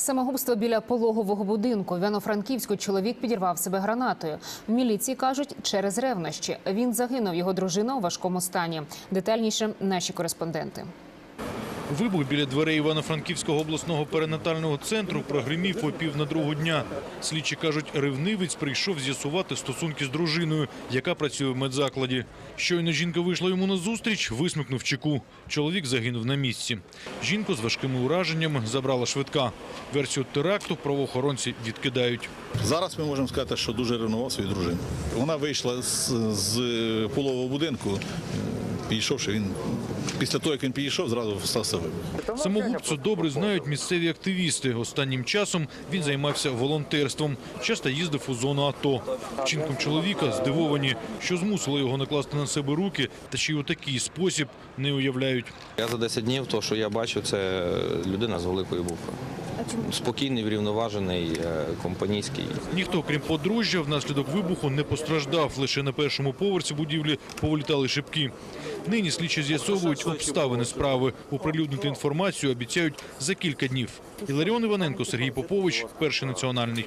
Самогубство біля пологового будинку. В Івано-Франківську чоловік підірвав себе гранатою. В міліції кажуть, через ревнощі. Він загинув, його дружина у важкому стані. Детальніше наші кореспонденти. Вибух біля дверей Івано-Франківського обласного перинатального центру прогримів о пів на другу дня. Слідчі кажуть, ревнивець прийшов з'ясувати стосунки з дружиною, яка працює в медзакладі. Щойно жінка вийшла йому на зустріч, висмикнув чеку. Чоловік загинув на місці. Жінку з важкими ураженнями забрала швидка. Версію теракту правоохоронці відкидають. Зараз ми можемо сказати, що дуже ревнував свою дружину. Вона вийшла з, з полового будинку, підійшовши, він після того, як він підійшов, зразу стався вибух. Самогубцю добре знають місцеві активісти. Останнім часом він займався волонтерством. Часто їздив у зону АТО. Вчинком чоловіка здивовані, що змусило його накласти на себе руки, та ще й у такий спосіб не уявляють. Я за 10 днів, то, що я бачу, це людина з великою букви. Спокійний, врівноважений, е, компанійський. Ніхто, крім подружжя, внаслідок вибуху не постраждав. Лише на першому поверсі будівлі повилітали шибки. Нині слідчі з'ясовують обставини справи. Оприлюднити інформацію обіцяють за кілька днів. Іларіон Іваненко, Сергій Попович, перший національний.